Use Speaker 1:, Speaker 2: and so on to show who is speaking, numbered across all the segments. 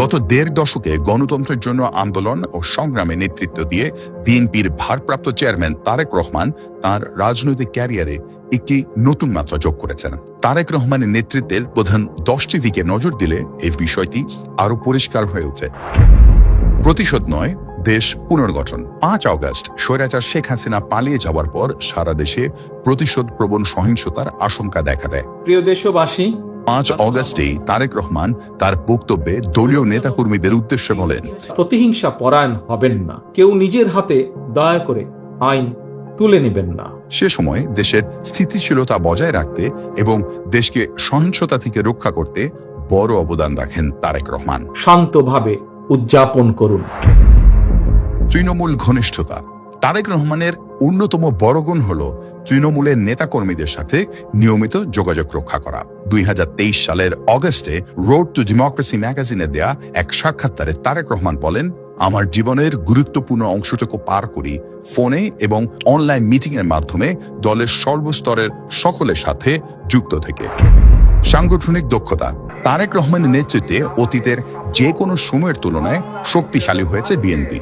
Speaker 1: গত দেড় দশকে গণতন্ত্রের জন্য আন্দোলন ও সংগ্রামে নেতৃত্ব দিয়ে বিএনপির ভারপ্রাপ্ত চেয়ারম্যান তারেক রহমান তার রাজনৈতিক ক্যারিয়ারে একটি নতুন মাত্রা যোগ করেছেন। তারেক রহমানের নেতৃত্বের প্রধান দশটি দিকে নজর দিলে এই বিষয়টি আরও পরিষ্কার হয়ে ওঠে। প্রতিশোধ নয়, দেশ পুনর্গঠন। পাঁচ অগস্ট স্বৈরাচার শেখ হাসিনা পালিয়ে যাওয়ার পর সারা দেশে প্রতিশোধ প্রবণ সহিংসতার আশঙ্কা দেখা দেয়।
Speaker 2: প্রিয় দেশবাসী
Speaker 1: পাঁচ অগস্টেই তারেক রহমান তার বক্তব্যে দলীয় নেতাকর্মীদের উদ্দেশ্যে বলেন
Speaker 2: প্রতিহিংসা পরায়ণ হবেন না। কেউ নিজের হাতে দয়া করে আইন তুলে নেবেন না।
Speaker 1: সে সময় দেশের স্থিতিশীলতা বজায় রাখতে এবং দেশকে সহিংসতা থেকে রক্ষা করতে বড় অবদান রাখেন তারেক রহমান।
Speaker 2: শান্তভাবে উদযাপন করুন।
Speaker 1: তৃণমূল ঘনিষ্ঠতা তারেক রহমানের অন্যতম বড় গুণ হল তৃণমূলের নেতাকর্মীদের সাথে নিয়মিত যোগাযোগ রক্ষা করা। দুই হাজার তেইশ সালের অগস্টে রোড টু ডেমোক্রেসি ম্যাগাজিনে দেয়া এক সাক্ষাৎকারে তারেক রহমান বলেন, আমার জীবনের গুরুত্বপূর্ণ অংশটুকু পার করি ফোনে এবং অনলাইন মিটিংয়ের মাধ্যমে দলের সর্বস্তরের সকলের সাথে যুক্ত থেকে। সাংগঠনিক দক্ষতা। তারেক রহমানের নেতৃত্বে অতীতের যে কোনো সময়ের তুলনায় শক্তিশালী হয়েছে বিএনপি।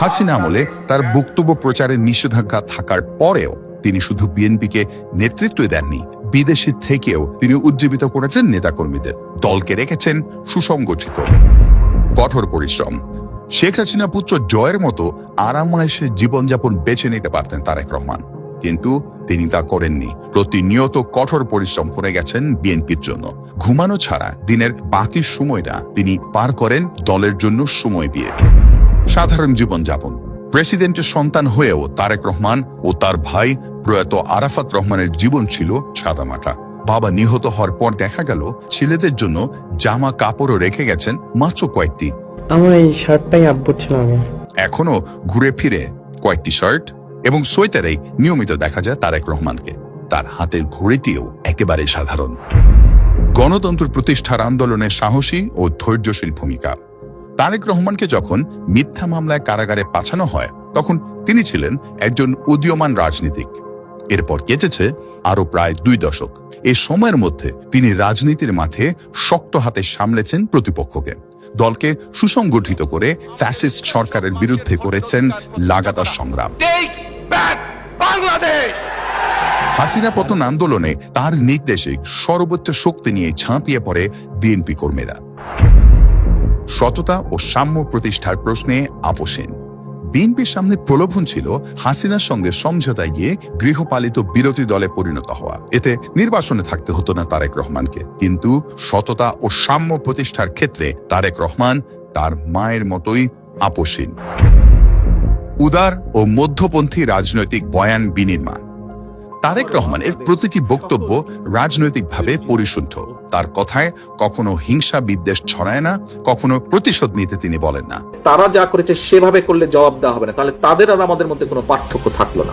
Speaker 1: হাসিনা আমলে তার বক্তব্য প্রচারের নিষেধাজ্ঞা থাকার পরেও তিনি শুধু বিএনপিকে নেতৃত্ব দেননি বিদেশে থেকেও তিনি উজ্জীবিত করেছেন নেতাকর্মীদের। দলকে রেখেছেন সুসংগঠিত। কঠোর পরিশ্রম। শেখ হাসিনা পুত্র জয়ের মতো আরামায়েশে জীবনযাপন বেছে নিতে পারতেন তারেক রহমান। কিন্তু তিনি তা করেননি। প্রতিনিয়ত কঠোর পরিশ্রম করে গেছেন বিএনপির জন্য। ঘুমানো ছাড়া দিনের বাকি সময়টা তিনি পার করেন দলের জন্য সময় দিয়ে। সাধারণ জীবনযাপন। প্রেসিডেন্টের সন্তান হয়েও তারেক রহমান ও তার ভাই প্রয়াত আরাফাত রহমানের জীবন ছিল সাদামাটা। বাবা নিহত হওয়ার পর দেখা গেল ছেলেদের জন্য জামা কাপড়ও রেখে গেছেন মাত্র কয়েকটি।
Speaker 3: আমার এই শার্টটাই আব্বুর ছিল আগে।
Speaker 1: এখনও ঘুরে ফিরে কয়েকটি শার্ট। এবং সোয়েটারেই নিয়মিত দেখা যায় তারেক রহমানকে। তার হাতের ঘড়িটিও একেবারে সাধারণ। গণতন্ত্র প্রতিষ্ঠার আন্দোলনে সাহসী ও ধৈর্যশীল ভূমিকা। তারেক রহমানকে যখন মিথ্যা মামলায় কারাগারে পাঠানো হয়, তখন তিনি ছিলেন একজন উদীয়মান রাজনীতিক। এরপর কেটেছে আরও প্রায় দুই দশক। এ সময়ের মধ্যে তিনি রাজনীতির মাঠে শক্ত হাতে সামলেছেন প্রতিপক্ষকে। দলকে সুসংগঠিত করে ফ্যাসিস্ট সরকারের বিরুদ্ধে করেছেন লাগাতার সংগ্রাম! হাসিনা পতন আন্দোলনে তার নির্দেশে সর্বোচ্চ শক্তি নিয়ে ঝাঁপিয়ে পড়ে বিএনপি কর্মীরা। সততা ও সাম্য প্রতিষ্ঠার প্রশ্নে আপোষেন বিএনপির সামনে প্রলোভন ছিল হাসিনার সঙ্গে সমঝোতায় গিয়ে গৃহপালিত বিরোধী দলে পরিণত হওয়া। এতে নির্বাসনে থাকতে হতো না তারেক রহমানকে। কিন্তু সততা ও সাম্য প্রতিষ্ঠার ক্ষেত্রে তারেক রহমান তার মায়ের মতোই আপোষহীন উদার ও মধ্যপন্থী রাজনৈতিক বয়ান বিনির্মাণ। তারেক রহমানের প্রতিটি বক্তব্য রাজনৈতিকভাবে পরিশুদ্ধ। তার কথায় কখনো হিংসা বিদ্বেষ ছড়ায় না কখনো প্রতিশোধ নিতে তিনি বলেন না।
Speaker 2: তারা যা করেছে সেভাবে করলে জবাব দেওয়া হবে না। তাহলে তাদের আর আমাদের মধ্যে কোনো পার্থক্য থাকল না।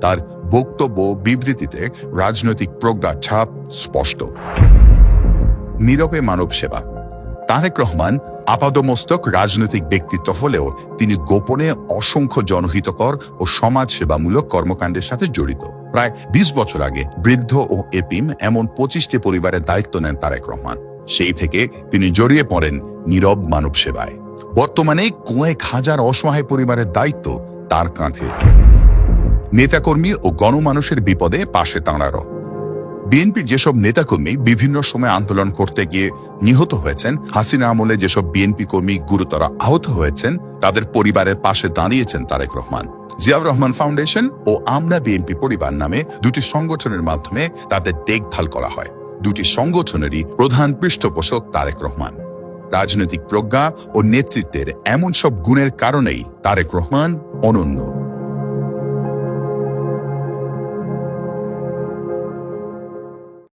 Speaker 1: তার বক্তব্য বিবৃতিতে রাজনৈতিক প্রজ্ঞা ছাপ স্পষ্ট। নীরবে মানব সেবা। তারেক রহমান আপাদমস্তক রাজনৈতিক ব্যক্তিত্ব হলেও তিনি গোপনে অসংখ্য জনহিতকর ও সমাজ সেবামূলক কর্মকাণ্ডের সাথে জড়িত। প্রায় ২০ বছর আগে বৃদ্ধ ও এপিম এমন পঁচিশটি পরিবারের দায়িত্ব নেন তারেক রহমান। সেই থেকে তিনি জড়িয়ে পড়েন নীরব মানব সেবায়। বর্তমানে কয়েক হাজার অসহায় পরিবারের দায়িত্ব তার কাঁধে। নেতাকর্মী ও গণমানুষের বিপদে পাশে দাঁড়ানো বিএনপির যেসব নেতাকর্মী বিভিন্ন সময় আন্দোলন করতে গিয়ে নিহত হয়েছেন, হাসিনা আমলে যেসব বিএনপি কর্মী গুরুতর আহত হয়েছেন, তাদের পরিবারের পাশে দাঁড়িয়েছেন তারেক রহমান। জিয়াউর রহমান ফাউন্ডেশন ও আমরা বিএনপি পরিবার নামে দুটি সংগঠনের মাধ্যমে তাদের দেখভাল করা হয়। দুটি সংগঠনেরই প্রধান পৃষ্ঠপোষক তারেক রহমান। রাজনৈতিক প্রজ্ঞা ও নেতৃত্বের এমন সব গুণের কারণেই তারেক রহমান অনন্য।